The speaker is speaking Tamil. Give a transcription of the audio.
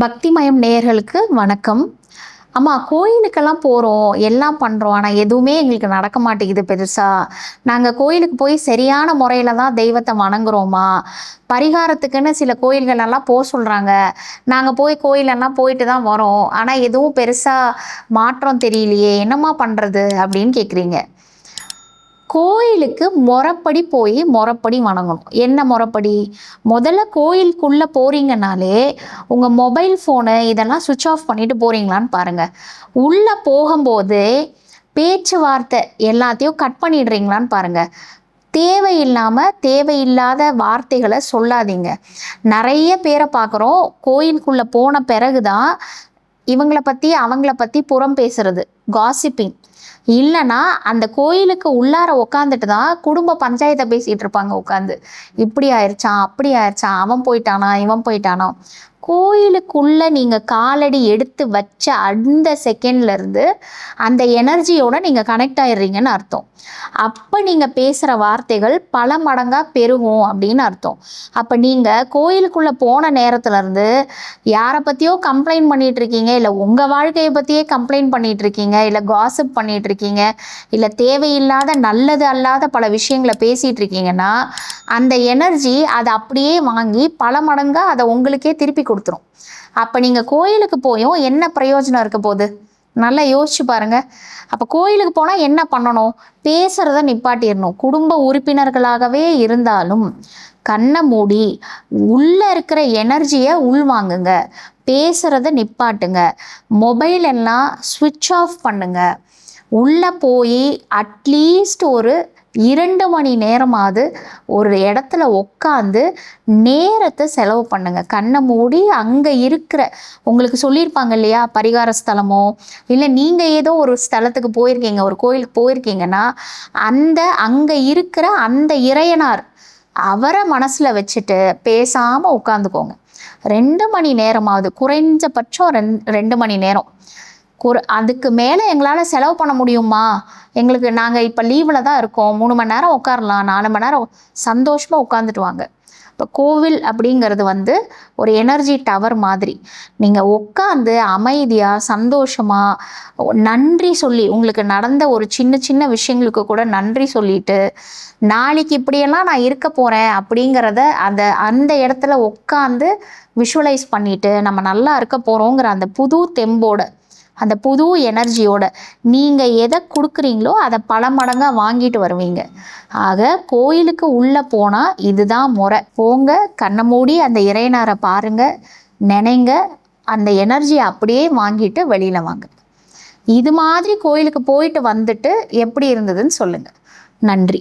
பக்திமயம் நேயர்களுக்கு வணக்கம். அம்மா கோயிலுக்கெல்லாம் போகிறோம் எல்லாம் பண்ணுறோம் ஆனால் எதுவுமே எங்களுக்கு நடக்க மாட்டேங்குது பெருசாக நாங்கள் கோயிலுக்கு போய் சரியான முறையில் தான் தெய்வத்தை வணங்குறோமா பரிகாரத்துக்குன்னு சில கோயில்களெல்லாம் போக சொல்கிறாங்க நாங்கள் போய் கோயிலெல்லாம் போயிட்டு தான் வரோம். ஆனால் எதுவும் பெருசாக மாற்றம் தெரியலையே. என்னம்மா பண்ணுறது அப்படின்னு கேட்குறீங்க கோயிலுக்கு முறப்படி போய் முறப்படி வணங்கணும். என்ன முறப்படி? முதல்ல கோயிலுக்குள்ளே போகிறீங்கனாலே உங்கள் மொபைல் ஃபோனு இதெல்லாம் சுவிட்ச் ஆஃப் பண்ணிட்டு போகிறீங்களான்னு பாருங்கள் உள்ளே போகும்போது பேச்சுவார்த்தை எல்லாத்தையும் கட் பண்ணிடுறீங்களான்னு பாருங்கள் தேவையில்லாமல் தேவையில்லாத வார்த்தைகளை சொல்லாதீங்க. நிறைய பேரை பார்க்குறோம். கோயிலுக்குள்ளே போன பிறகு தான் இவங்கள பற்றி அவங்கள பற்றி புறம் பேசுறது. காசிப்பிங் இல்லைன்னா அந்த கோயிலுக்கு உள்ளார உட்காந்துட்டு தான் குடும்ப பஞ்சாயத்தை பேசிகிட்டு இருப்பாங்க உட்காந்து இப்படி ஆயிடுச்சான் அப்படி ஆயிடுச்சான் அவன் போயிட்டானா இவன் போயிட்டானா. கோயிலுக்குள்ளே நீங்கள் காலடி எடுத்து வச்ச அந்த செகண்ட்லேருந்து அந்த எனர்ஜியோட நீங்கள் கனெக்ட் ஆயிடுறீங்கன்னு அர்த்தம். அப்போ நீங்கள் பேசுகிற வார்த்தைகள் பல மடங்காக பெருகும் அப்படின்னு அர்த்தம். அப்போ நீங்கள் கோயிலுக்குள்ளே போன நேரத்துலேருந்து யாரை பற்றியோ கம்ப்ளைண்ட் பண்ணிகிட்டு இருக்கீங்க இல்லை உங்கள் வாழ்க்கையை பற்றியே கம்ப்ளைண்ட் பண்ணிகிட்டு இருக்கீங்க இல்லை காசிப் பண்ணிகிட்டு இருக்கீங்க இல்லை தேவையில்லாத நல்லது அல்லாத பல விஷயங்களை பேசிகிட்டு இருக்கீங்கன்னா அந்த எனர்ஜி அதை அப்படியே வாங்கி பல மடங்காக அதை உங்களுக்கே திருப்பி கொடுத்துரும். அப்போ நீங்கள் கோயிலுக்கு போயும் என்ன பிரயோஜனம் இருக்க போகுது? நல்லா யோசிச்சு பாருங்க. அப்போ கோயிலுக்கு போனால் என்ன பண்ணணும்? பேசுகிறத நிப்பாட்டிடணும். குடும்ப உறுப்பினர்களாகவே இருந்தாலும் கண்ணை மூடி உள்ளே இருக்கிற எனர்ஜியை உள்வாங்குங்க. பேசுகிறத நிப்பாட்டுங்க. மொபைல் எல்லாம் ஸ்விட்ச் ஆஃப் பண்ணுங்க. உள்ளே போய் அட்லீஸ்ட் ஒரு இரண்டு மணி நேரமாவது ஒரு இடத்துல உட்காந்து நேரத்தை செலவு பண்ணுங்க. கண்ணை மூடி அங்கே இருக்கிற உங்களுக்கு சொல்லியிருப்பாங்க இல்லையா பரிகார ஸ்தலமோ இல்லை நீங்கள் ஏதோ ஒரு ஸ்தலத்துக்கு போயிருக்கீங்க ஒரு கோயிலுக்கு போயிருக்கீங்கன்னா அந்த அங்கே இருக்கிற அந்த இறையனார் அவரை மனசில் வச்சுட்டு பேசாமல் உட்காந்துக்கோங்க ரெண்டு மணி நேரமாவது குறைஞ்சபட்சம் ரெண் ரெண்டு மணி நேரம். ஒரு அதுக்கு மேலே எங்களால் செலவு பண்ண முடியுமா? எங்களுக்கு நாங்கள் இப்போ லீவில் தான் இருக்கோம். மூணு மணி நேரம் உட்காரலாம். நாலு மணி நேரம் சந்தோஷமாக உட்காந்துட்டு வாங்க இப்போ கோவில் அப்படிங்கிறது வந்து ஒரு எனர்ஜி டவர் மாதிரி. நீங்கள் உட்காந்து அமைதியாக சந்தோஷமாக நன்றி சொல்லி உங்களுக்கு நடந்த ஒரு சின்ன சின்ன விஷயங்களுக்கு கூட நன்றி சொல்லிட்டு நாளைக்கு இப்படியெல்லாம் நான் இருக்க போகிறேன் அப்படிங்கிறத அந்த அந்த இடத்துல உட்காந்து விஷுவலைஸ் பண்ணிவிட்டு நம்ம நல்லா இருக்க போகிறோங்கிற அந்த புது தெம்போட அந்த புது எனர்ஜியோட நீங்கள் எதை கொடுக்குறீங்களோ அதை பல மடங்காக வாங்கிட்டு வருவீங்க. ஆக கோயிலுக்கு உள்ளே போனால் இதுதான் முறை. போங்க கண்ணை மூடி அந்த இறையனாரை பாருங்கள் நினைங்க அந்த எனர்ஜியை அப்படியே வாங்கிட்டு வெளியில் வாங்க. இது மாதிரி கோயிலுக்கு போயிட்டு வந்துட்டு எப்படி இருந்ததுன்னு சொல்லுங்கள் நன்றி.